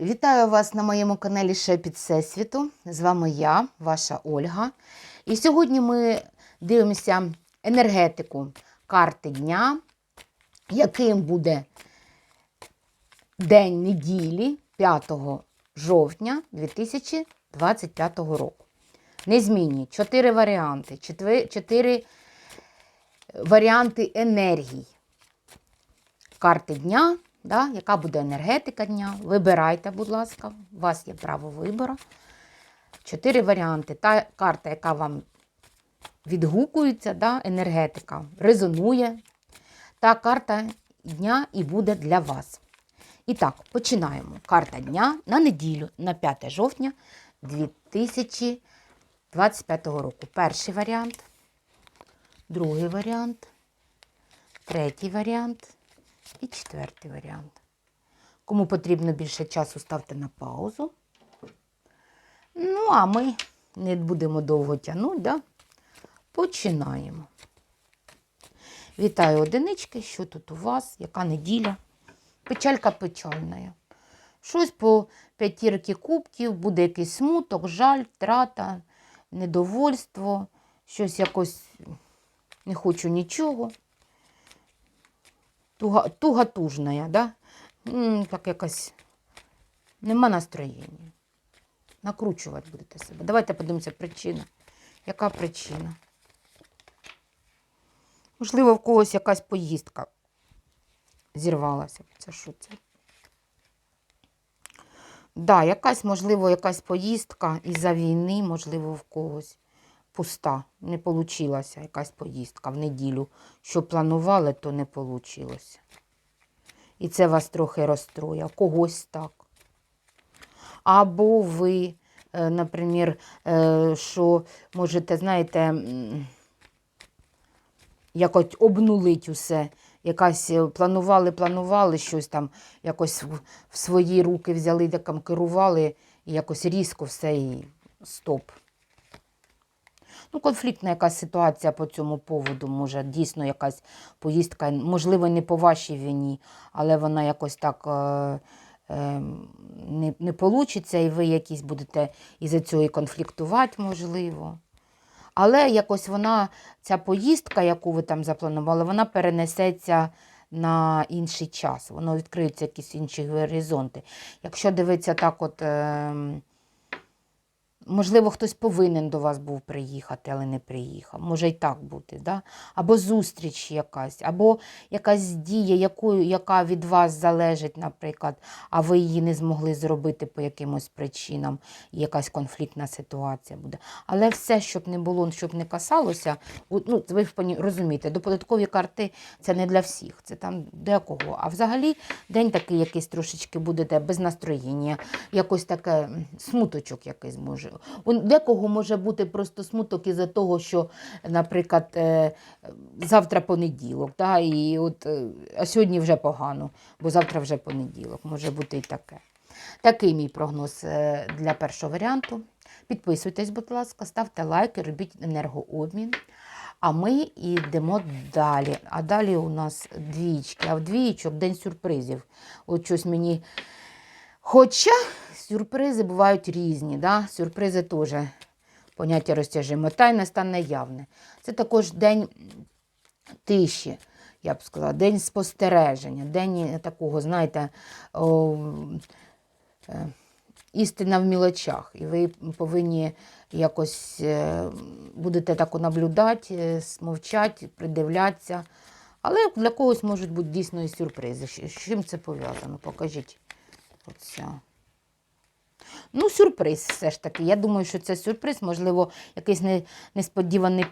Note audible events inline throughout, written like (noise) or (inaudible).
Вітаю вас на моєму каналі Шепіт Всесвіту. З вами я, ваша Ольга. І сьогодні ми дивимося енергетику карти дня, яким буде день неділі 5 жовтня 2025 року. Не змінює. Чотири варіанти. Чотири варіанти енергій. Карти дня, да, яка буде енергетика дня. Вибирайте, будь ласка, у вас є право вибору. Чотири варіанти. Та карта, яка вам відгукується, да, енергетика, резонує. Та карта дня і буде для вас. І так, починаємо. Карта дня на неділю, на 5 жовтня 2025 року. Перший варіант, другий варіант, третій варіант і четвертий варіант. Кому потрібно більше часу, ставте на паузу. Ну, а ми не будемо довго тягнути, да? починаємо. Вітаю одинички, що тут у вас, яка неділя? Печалька печальна. Щось по п'ятірки кубків, буде якийсь смуток, жаль, втрата, недовольство, щось якось не хочу нічого. Туга, тужна, да? Так якось нема настроєння. Накручувати будете себе. Давайте подивимося причина. Яка причина? Можливо, в когось якась поїздка зірвалася. Це що це? Да, якась, можливо, якась поїздка із-за війни, можливо, в когось пуста. Не вийшла якась поїздка в неділю. Що планували, то не вийшло. І це вас трохи розстроїть. Когось так. Або ви, е, наприклад, е, що можете, знаєте, якось обнулить усе. Якась е, планували, планували щось там, якось в, в свої руки взяли, там керували, і якось різко все і стоп. Ну, конфліктна якась ситуація по цьому поводу, може, дійсно якась поїздка, можливо, не по вашій вині, але вона якось так е, е, не, не вийде, і ви якісь будете із-за цього і конфліктувати, можливо. Але якось вона, ця поїздка, яку ви там запланували, вона перенесеться на інший час. Воно відкриються якісь інші горизонти. Якщо дивитися так, от, е, можливо, хтось повинен до вас був приїхати, але не приїхав. Може і так бути. Да? Або зустріч якась, або якась дія, яку, яка від вас залежить, наприклад, а ви її не змогли зробити по якимось причинам, якась конфліктна ситуація буде. Але все, щоб не було, щоб не касалося, ну, ви ж розумієте, до податкові карти це не для всіх, це там декого. А взагалі день такий якийсь трошечки буде де, без настроєння, якось таке смуточок якийсь може. У декого може бути просто смуток із-за того, що, наприклад, е, завтра понеділок, да, і от, е, а сьогодні вже погано, бо завтра вже понеділок, може бути і таке. Такий мій прогноз е, для першого варіанту. Підписуйтесь, будь ласка, ставте лайки, робіть енергообмін. А ми йдемо далі. А далі у нас двічки. А в двічок день сюрпризів. От щось мені. Хоча сюрпризи бувають різні. Да? Сюрпризи теж поняття розтяжимо. Тайне стане явне. Це також день тиші, я б сказала, день спостереження, день такого, знаєте, о, е, істина в мілочах. І ви повинні якось е, будете так наблюдати, е, смовчати, придивлятися. Але для когось можуть бути дійсно і сюрпризи. З чим це пов'язано? Покажіть. Оця. Ну, сюрприз все ж таки. Я думаю, що це сюрприз, можливо, якийсь несподіваний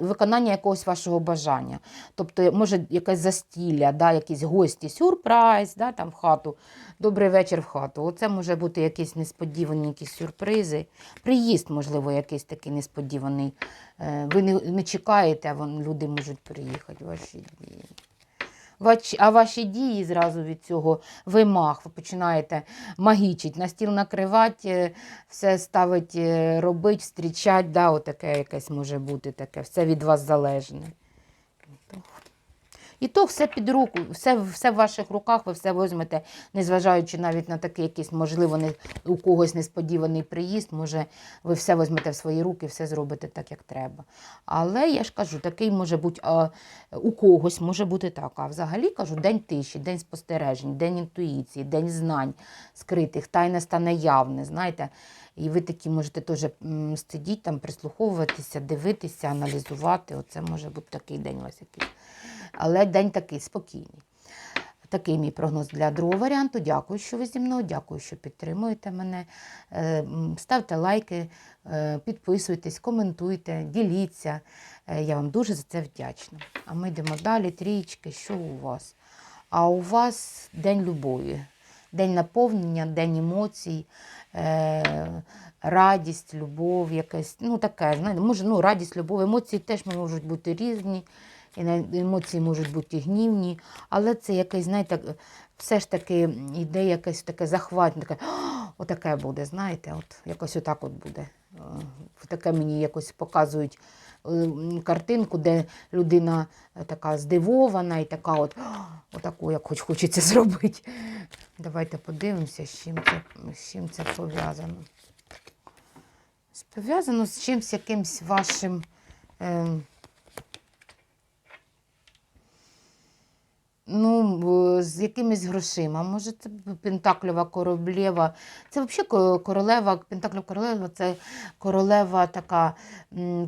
виконання якогось вашого бажання. Тобто, може, якесь застілля, да, якісь гості, сюрприз, да, там в хату. Добрий вечір в хату. Оце може бути якісь несподівані якісь сюрпризи. Приїзд, можливо, якийсь такий несподіваний. Е, Ви не, не чекаєте, а вон, люди можуть приїхати. Ваші дії. А ваші дії зразу від цього вимах, ви починаєте магічить, на стіл накривати, е, все ставить, робить, зустрічати, да, отаке якесь може бути таке, все від вас залежне. І то все під руку, все, все в ваших руках, ви все візьмете, незважаючи навіть на такий якийсь, можливо, не, у когось несподіваний приїзд, може, ви все візьмете в свої руки, все зробите так, як треба. Але я ж кажу, такий може бути а, у когось може бути так. А взагалі кажу, день тиші, день спостережень, день інтуїції, день знань скритих, тайне стане явне. Знаєте, і ви такі можете теж сидіти там, прислуховуватися, дивитися, аналізувати. Оце може бути такий день у вас якийсь. Але день такий спокійний. Такий мій прогноз для другого варіанту. Дякую, що ви зі мною. Дякую, що підтримуєте мене. Е, Ставте лайки, е, підписуйтесь, коментуйте, діліться. Е, Я вам дуже за це вдячна. А ми йдемо далі. Трієчки, що у вас? А у вас день любові, день наповнення, день емоцій, радість, любов, якась, ну таке, знаєте, може, ну, радість, любов, емоції теж можуть бути різні. І емоції можуть бути гнівні, але це якесь, знаєте, все ж таки йде якесь таке захватне, таке, «О, отаке буде, знаєте, от якось отак от буде. Е, Таке мені якось показують е, картинку, де людина е, така здивована і така от, отаку, як хоч хочеться зробити. Давайте подивимося, з чим це, з чим це пов'язано. Пов'язано з чимось якимсь вашим. ем, Ну, з якимись грошима. Може, це Пентакльова королева. Це взагалі королева, Пентакльова королева це королева така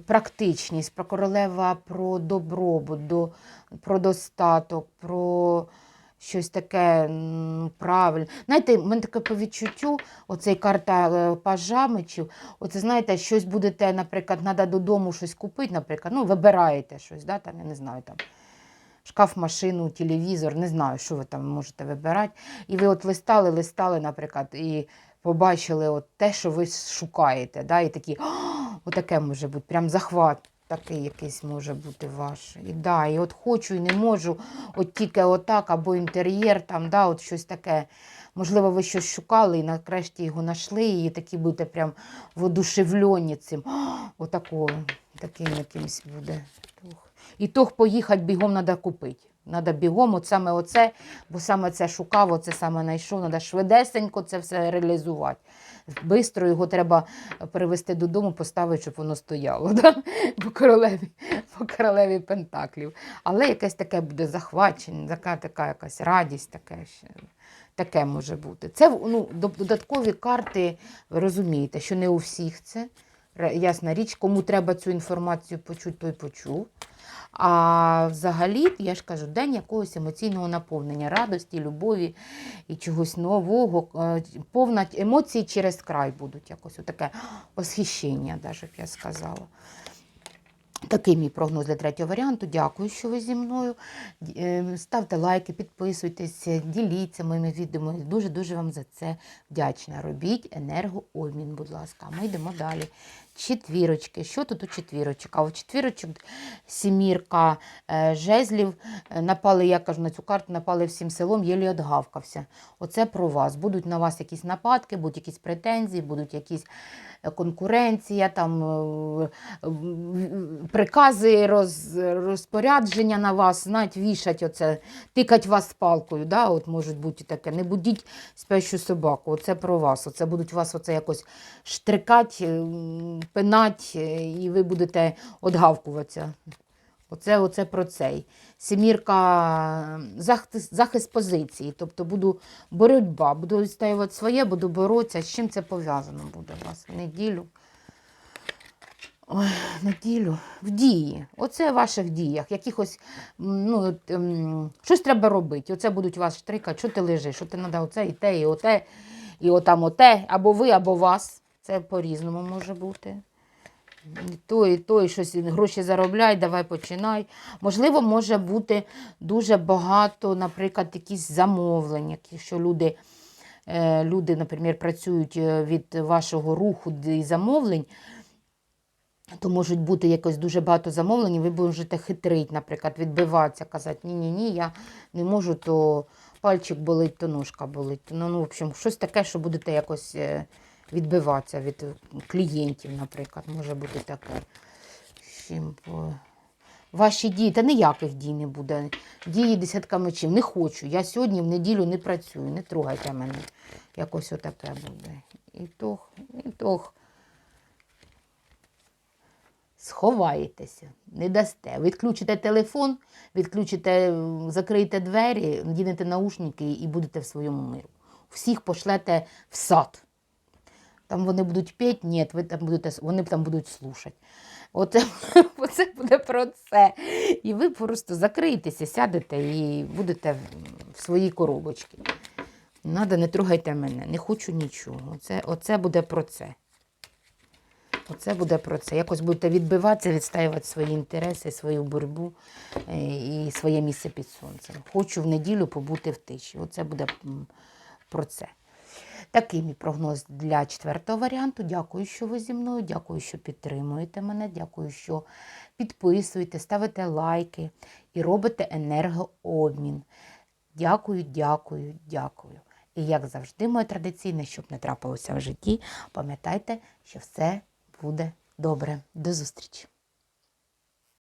практичність, про королева про добробут, до, про достаток, про щось таке правильне. Знаєте, в мене таке по відчуттю, оцей карта е, пажа мечів, оце знаєте, щось будете, наприклад, треба додому щось купити, наприклад, ну, вибираєте щось, да, там, я не знаю, там шкаф, машину, телевізор, не знаю, що ви там можете вибирати. І ви от листали, листали, наприклад, і побачили от те, що ви шукаєте. Да? І такі, отаке може бути, прям захват такий якийсь може бути ваш. І, да, і от хочу, і не можу, от тільки отак, або інтер'єр, там, да, от щось таке. Можливо, ви щось шукали і нарешті його знайшли, і такі будете прям воодушевлені цим. «О, Отакого, таким якимось буде. І тох поїхати бігом треба купити. Треба бігом, от саме оце, бо саме це шукав, оце саме знайшов, треба швидесенько це все реалізувати. Бистро його треба перевезти додому, поставити, щоб воно стояло. (laughs) Да? По, королеві, по королеві Пентаклів. Але якесь таке буде захвачення, така, така якась радість, таке, таке може бути. Це ну, додаткові карти, ви розумієте, що не у всіх це. Ясна річ, кому треба цю інформацію почути, той почув. А взагалі, я ж кажу, день якогось емоційного наповнення, радості, любові і чогось нового, е, повна емоції через край будуть якось отаке восхищення, навіть я сказала. Такий мій прогноз для третього варіанту. Дякую, що ви зі мною. Е, Ставте лайки, підписуйтесь, діліться моїми відео. Дуже-дуже вам за це вдячна. Робіть енергообмін, будь ласка. Ми йдемо далі. Четвірочки. Що тут у четвірочок? А у четвірочок сімірка е, жезлів. Е, Напали, я кажу, на цю карту напали всім селом, єлі одгавкався. Оце про вас. Будуть на вас якісь нападки, будуть якісь претензії, будуть якісь е, конкуренція, там прикази, роз, розпорядження на вас, знають, вішать оце, тикать вас палкою. Да? От можуть бути таке. Не будіть спящу собаку. Оце про вас. Оце будуть вас оце якось штрикать, м, пинать, е, і ви будете одгавкуватися. Оце, оце про цей. Сімірка захист, захист позиції. Тобто буду боротьба, буду відстоювати своє, буду боротися. З чим це пов'язано буде у вас в неділю? Ой, неділю. В дії. Оце в ваших діях. Якихось, ну, ем, щось треба робити. Оце будуть вас штрикати, що ти лежиш, що ти треба оце, і те, і оте, і отам оте, або ви, або вас. Це по-різному може бути. Той, той щось гроші заробляй, давай починай. Можливо, може бути дуже багато, наприклад, якісь замовлень, якщо люди, е, люди, наприклад, працюють е, від вашого руху і замовлень, то можуть бути якось дуже багато замовлень, і ви можете хитрити, наприклад, відбиватися, казати, ні-ні-ні, я не можу, то пальчик болить, то ножка болить. Ну, ну, в общем, щось таке, що будете якось е, відбиватися від клієнтів, наприклад, може бути таке. Ваші дії, та ніяких дій не буде. Дії десятка мечів. Не хочу. Я сьогодні в неділю не працюю, не трогайте мене. Якось отаке буде. І тох, і тох. Сховаєтеся, не дасте. Відключите телефон, відключите, м, закриєте двері, надінете наушники і будете в своєму миру. Всіх пошлете в сад. Там вони будуть петь, ні, ви там будете, вони там будуть слушати. Оце, (laughs) оце буде про це. І ви просто закриєтеся, сядете і будете в- в своїй коробочці. Надо, не трогайте мене, не хочу нічого. Оце, оце буде про це. Оце буде про це. Якось будете відбиватися, відстаювати свої інтереси, свою боротьбу е, і своє місце під сонцем. Хочу в неділю побути в тиші. Оце буде про це. Такий мій прогноз для четвертого варіанту. Дякую, що ви зі мною. Дякую, що підтримуєте мене. Дякую, що підписуєте, ставите лайки і робите енергообмін. Дякую, дякую, дякую. І як завжди, моє традиційне, щоб не трапилося в житті, пам'ятайте, що все буде добре. До зустрічі!